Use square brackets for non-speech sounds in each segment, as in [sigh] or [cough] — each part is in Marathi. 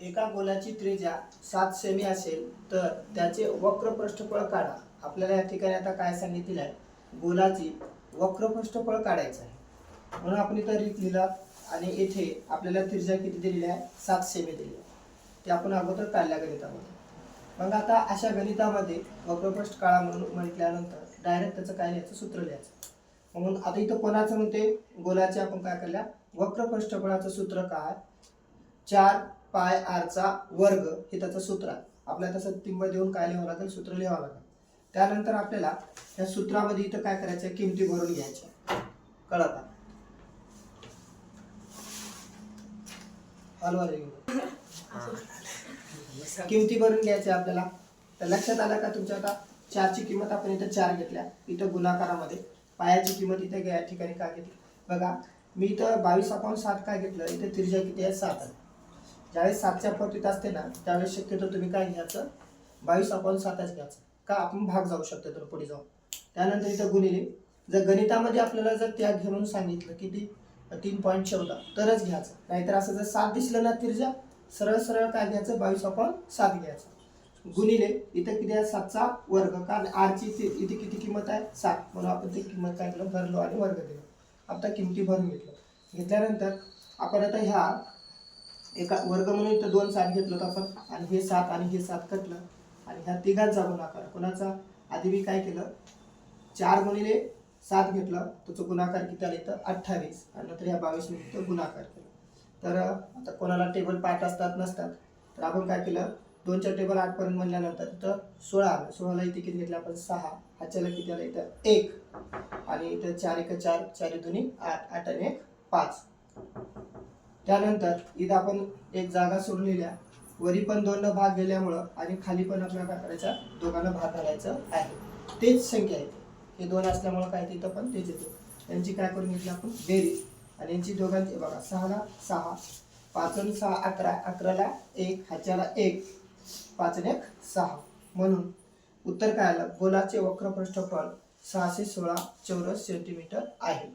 एका गोलाची त्रिज्या सात सेमी असेल तर त्याचे वक्र पृष्ठफळ काढा. आपल्याला या ठिकाणी आता काय सांगितलेलं आहे? गोलाची वक्र पृष्ठफळ काढायचं आहे. म्हणून आपण इथं रीत लिहिलं आणि येथे आपल्याला त्रिज्या किती दिलेली आहे? सात सेमी दिली आहे. ते आपण अगोदर काढल्या गणितामध्ये. मग आता अशा गणितामध्ये वक्रपृष्ठ काळा म्हणून म्हटल्यानंतर डायरेक्ट त्याचं काय लिहायचं? सूत्र लिहायचं. म्हणून आता इथं कोणाचं म्हणते? गोलाचे आपण काय केल्या वक्रपृष्ठफळाचं सूत्र काय चार पाय आरचा वर्ग हे त्याचं सूत्र आहे. आपल्याला तसं तिंब देऊन काय लिहावं लागेल? सूत्र लिहावं लागेल. त्यानंतर आपल्याला या सूत्रामध्ये इथं काय करायचं आहे? किमती भरून घ्यायच्या कळत का? किमती भरून घ्यायच्या आपल्याला. तर लक्षात आलं का तुमच्या आता? चारची किंमत आपण इथं चार घेतल्या. इथं गुणाकारामध्ये. पायाची किंमत इथं या ठिकाणी काय घेतली? बघा मी इथं बावीस अकाउंट सात काय घेतलं? इथं त्रिज्या किती आहे? सात आहे. ज्यावेळेस सातच्या पटीत असते ना त्यावेळेस शक्यतो तुम्ही काय घ्यायचं? बावीस अकाउंट सातच घ्यायचं. का आपण भाग जाऊ शकतो तर पुढे जाऊ त्यानंतर इथं गुणिले. जर गणितामध्ये आपल्याला जर त्या घेऊन सांगितलं किती तीन पॉईंट चौदा तरच घ्यायचं. नाहीतर असं जर सात दिसलं ना तिरजा सरळ सरळ काय घ्यायचं? बावीस अपॉन सात घ्यायचं. गुणिले इथं किती आहे? सातचा वर्ग. कारण आरची इथे इथे किती किंमत आहे? सात. म्हणून आपण ती किंमत काय केलं? भरलो आणि वर्ग दिलो. आता किमती भरून घेतलं घेतल्यानंतर आपण आता ह्या एका वर्ग म्हणून इथं दोन सात घेतलं होतं आपण. आणि हे सात आणि हे सात कटलं. आणि ह्या तिघांचा गुणाकार कोणाचा? आधी मी काय केलं? चार गुणिले सात घेतलं. त्याचं गुणाकार किती आलं इथं? अठ्ठावीस. आणि नंतर ह्या बावीसने इथं गुणाकार केला. तर आता कोणाला टेबल पाठ असतात नसतात तर आपण काय केलं? दोनच्या टेबल आठपर्यंत म्हणल्यानंतर तिथं सोळा आलं. सोळाला इथे किती घेतलं? आपण सहा. ह्याच्याला किती आलं? इथं एक. आणि इथं चार एक चार चार दोन्ही आठ. आठ आणि एक पाच. त्यानंतर इथं आपण एक जागा सोडून लिहिल्या वरी पण दोन भाग गेल्यामुळं आणि खाली पण आपल्याला काय करायचा दोघांना भाग घालायचं आहे. तेच संख्या आहे हे दोन असल्यामुळं काय तिथं पण तेच येते. यांची काय करून घेतली आपण? बेरीज. आणि यांची दोघांची बघा सहाला सहा पाचून सहा अकरा. अकराला एक ह्याच्याला एक. पाच एक सहा. म्हणून उत्तर काय आलं? गोलाचे वक्र पृष्ठफळ सहाशे सोळा चौरस सेंटीमीटर आहे.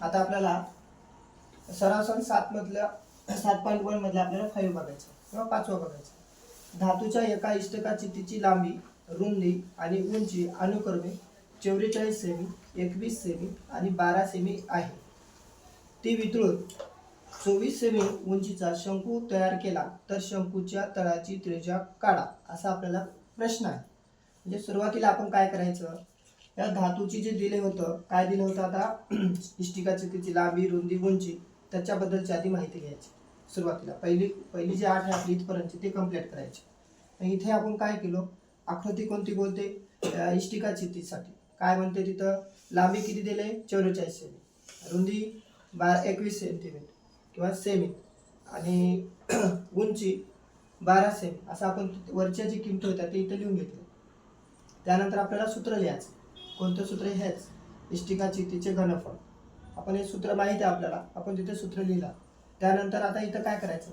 आता आपल्याला सरासरी सातमधल्या सात पॉईंट वन आपल्याला फाईव्ह बघायचं किंवा पाचवा बघायचं धातूच्या एका इष्टकाची तिची लांबी रुंदी आणि उंची अनुक्रमे चौवेचाळीस सेमी एकवीस सेमी आणि बारा सेमी आहे. ती वितळून चोवीस सेमी उंचीचा शंकू तयार केला तर शंकूच्या तळाची त्रिजा काढा असा आपल्याला प्रश्न आहे. म्हणजे सुरुवातीला आपण काय करायचं? या धातूची जे दिले होतं काय दिलं होतं आता? [clears throat] इष्टिकाची तिची लांबी रुंदी उंची त्याच्याबद्दलची आधी माहिती घ्यायची. सुरुवातीला पहिली पहिली जी आठ आहे आपली इथपर्यंतची ते कंप्लीट करायची. इथे आपण काय केलो? आकृती कोणती बोलते? इष्टिका चित्तीसाठी काय म्हणते तिथं? लांबी किती दिले चौवेचाळीस सेमी. रुंदी बारा एकवीस सेंटीमीटर किंवा सेमी. आणि [clears throat] उंची बारा सेमी. असं आपण वरच्या जी किमती होत्या ते इथं लिहून घेतले. त्यानंतर आपल्याला सूत्र लिहायचं. कोणतं सूत्र हेच इष्टिका चित्तीचे घनफळ. आपण हे सूत्र माहीत आहे आपल्याला. आपण तिथे सूत्र लिहिला. त्यानंतर आता इथं काय करायचं?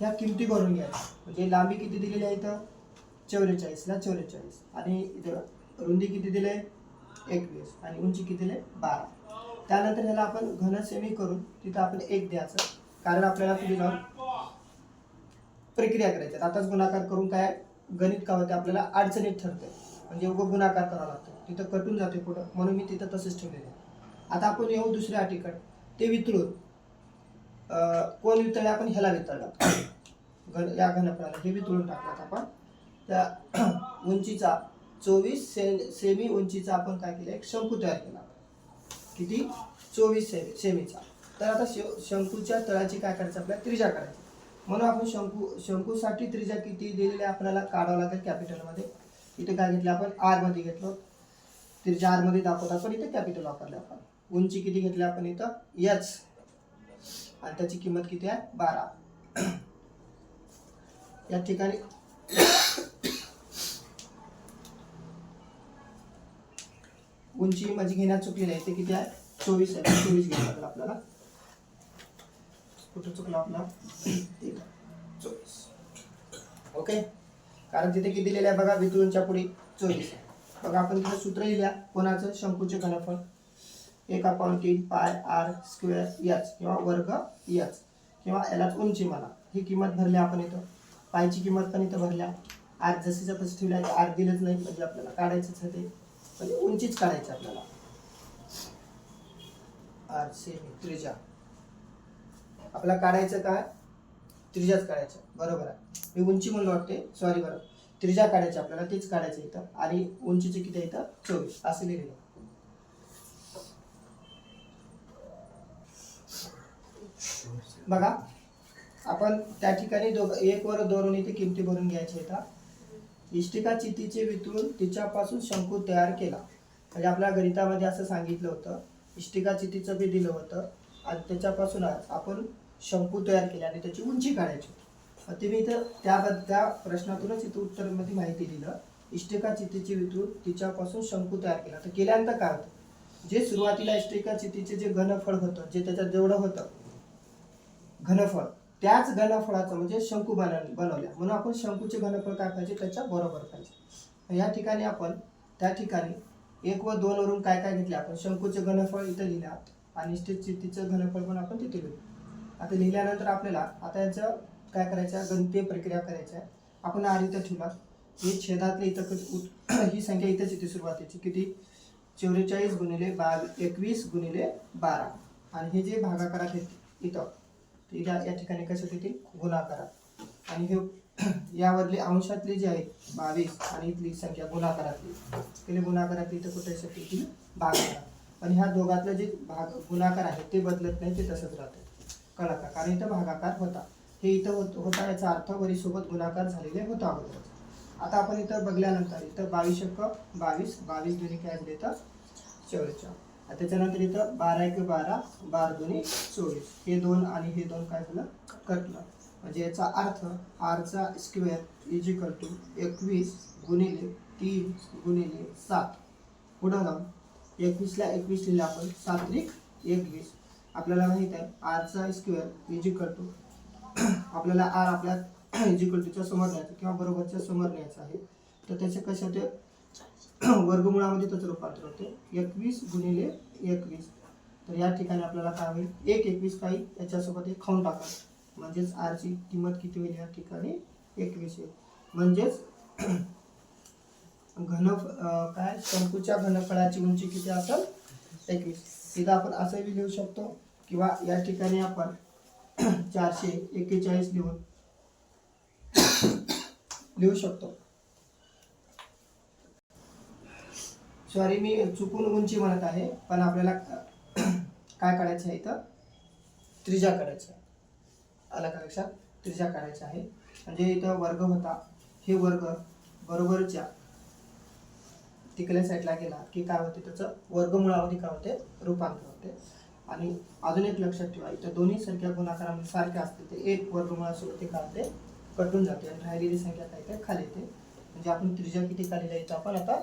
ह्या किमती भरून घ्यायच्या. म्हणजे लांबी किती दिलेली आहे इथं? चौवेचाळीसला चौवेचाळीस. आणि इथं रुंदी किती दिले एकवीस. आणि उंची किती दिले बारा. त्यानंतर ह्याला आपण घन सेमी करून तिथं आपण एक द्यायचं. कारण आपल्याला पुढे जाऊन प्रक्रिया करायच्या आताच गुणाकार करून काय? गणित का होते? आपल्याला अडचणीत ठरते म्हणजे उगं गुणाकार करावा लागतो. तिथं कटून जाते पुढं. म्हणून मी तिथं तसंच ठेवलेलं आहे. आता आपण येऊ दुसऱ्या अटीकडे. ते वितळून कोण वितळले? आपण ह्याला वितळला. घन या घनफळाला हे वितळून टाकलात आपण. त्या [clears throat] उंचीचा चोवीस से सेमी उंचीचा आपण काय केलं? एक शंकू तयार केला. किती? चोवीस सेमी सेमीचा. तर आता श शंकूच्या तळाची काय करायचं आपल्याला? त्रिजा करायची. म्हणून आपण शंकू शंकूसाठी त्रिजा किती दिलेली आहे आपल्याला काढावं लागेल कॅपिटलमध्ये? इथे काय घेतलं आपण? आरमध्ये घेतलं. ते मध्ये दाखवत आपण इथे कॅपिटल वापरलं आपण. उंची किती घेतली आपण इथं? यच. आणि त्याची किंमत किती आहे? बारा. या ठिकाणी उंची माझी घेण्यात चुकली नाही ते किती आहे? चोवीस आहे. चोवीस घ्यावं लागलं आपल्याला. कुठं चुकलं आपला? चोवीस. ओके? कारण तिथे किती दिलेलं आहे बघा? वितळूनच्या पुढे चोवीस आहे. बघा आपण तिथे सूत्र लिहिल्या. कोणाचं? शंकूचे घनफळ. एक अपॉन तीन पाय आर स्क्वेअर यच किंवा वर्ग याच किंवा यालाच उंची म्हणा. ही किंमत भरली आपण इथं. पायची किंमत पण इथं भरल्या. आर जशीच्या तसं ठेवल्या आर दिलंच नाही. म्हणजे आपल्याला काढायचंच आहे ते. म्हणजे उंचीच काढायची आपल्याला. आर सेमी त्रिजा आपल्याला काढायचं काय? त्रिजाच काढायचं. बरोबर आहे. मी उंची म्हणलं वाटते सॉरी बरं. त्रिजा काढायची आपल्याला तीच काढायचं इथं. आणि उंचीची किती इथं? चोवीस. असं लिहिलेलं बघा आपण त्या ठिकाणी दोघ एक वर दोन इथे किमती भरून घ्यायच्या इथं. इष्टिका चितीचे वितळून तिच्यापासून शंकू तयार केला. म्हणजे आपल्या गणितामध्ये असं सांगितलं होतं. इष्टिका चितीचं बी दिलं होतं. आणि त्याच्यापासून आपण शंकू तयार केले आणि त्याची उंची काढायची होती. तुम्ही इथं त्याबद्दल त्या प्रश्नातूनच इथं उत्तरमध्ये माहिती दिलं. इष्टिका चितीची विद्युत तिच्यापासून शंकू तयार केला. तर केल्यानंतर काय होतं? जे सुरुवातीला इष्टिका चितीचे जे घनफळ होतं जे त्याच्यात जेवढं होतं घनफळ त्याच घनफळाचं म्हणजे शंकू बनव बनवल्या. म्हणून आपण शंकूचे घनफळ काय पाहिजे? त्याच्या बरोबर पाहिजे. या ठिकाणी आपण त्या ठिकाणी एक व दोन वरून काय काय घेतले? आपण शंकूचे घनफळ इथं लिहिल्या आणि स्थितीचं घनफळ पण आपण तिथे लिहिलं. आता लिहिल्यानंतर आपल्याला आता याचं काय करायच्या? गणतीय प्रक्रिया करायच्या. आपण आर इथं ठेवला हे छेदातले इथं कधी उत- [clears throat] ही संख्या इथंच येते सुरुवातीची. किती? चौवेचाळीस गुणिले बा एकवीस गुणिले बारा. आणि हे जे भागाकारात येते इथं इथं या ठिकाणी कसं येतील गुणाकारात. आणि हे [clears throat] यावरली अंशातले जे आहेत बावीस आणि इथली संख्या गुणाकारातली. तिथे गुणाकारातली इथं कुठे येतील येतील भागाकारात. पण ह्या दोघातलं जे भाग गुणाकार आहे ते बदलत नाही ते तसंच राहते. कळलं का? कारण इथं भागाकार होता. हे इथं होत होता याचा अर्थ वरीसोबत गुणाकार झालेले होता अगोदर. आता आपण इथं बघल्यानंतर इथं बावीस एक बावीस बावीस दोन्ही काय झाले तर? चौवेचाळ त्याच्यानंतर इथं बारा एक बारा बारा दोन्ही चोवीस. हे दोन आणि हे दोन काय झालं? कटलं म्हणजे याचा अर्थ आरचा स्क्वेअर इज इक्वल टू एकवीस गुणिले तीन गुणिले सात. पुढं जाऊन एकवीसला एकवीस लिहिलं आपण सात्रिक एकवीस. आपल्याला माहीत आहे आरचा स्क्वेअर इज इक्वल टू आपल्याला आर आपल्या [clears throat] इज समोर न्यायचं किंवा बरोबरच्या समोर न्यायचं आहे तर त्याचे कशा ते [clears throat] वर्गमुळामध्ये त्याचं रूपांतर होते. एकवीस गुणिले एकवीस. तर या ठिकाणी आपल्याला काय होईल? एक एकवीस काही याच्यासोबत एक खाऊन टाका. म्हणजेच आरची किंमत किती होईल? या ठिकाणी एकवीस येईल म्हणजेच [clears throat] घन काय? शंकूच्या घनफळाची उंची किती असेल? एकवीस. तिथं आपण असंही लिहू शकतो. किंवा या ठिकाणी आपण [clears throat] चारशे एक्केचाळीस लिहून. [clears throat] लिहू शकतो. सॉरी मी चुकून उंची म्हणत आहे पण आपल्याला [clears throat] काय काढायचं आहे इथं? त्रिजा काढायचं आहे. आला का लक्षात? त्रिजा काढायचं आहे. म्हणजे इथं वर्ग होता. हे वर्ग बरोबरच्या तिकडल्या साईडला गेला की काय होते? त्याचं वर्गमुळामध्ये काय होते? रूपांतर होते. आणि अजून एक लक्षात ठेवा इथं दोन्ही संख्या गुणाकारामध्ये सारख्या असते ते एक वर्गमुळासोबत ते काय ते कटून जाते आणि राहिलेली संख्या काय ते खाली येते. म्हणजे आपण त्रिज्या किती काढलेली आहे इथं आपण आता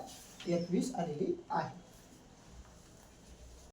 एकवीस आलेली आहे.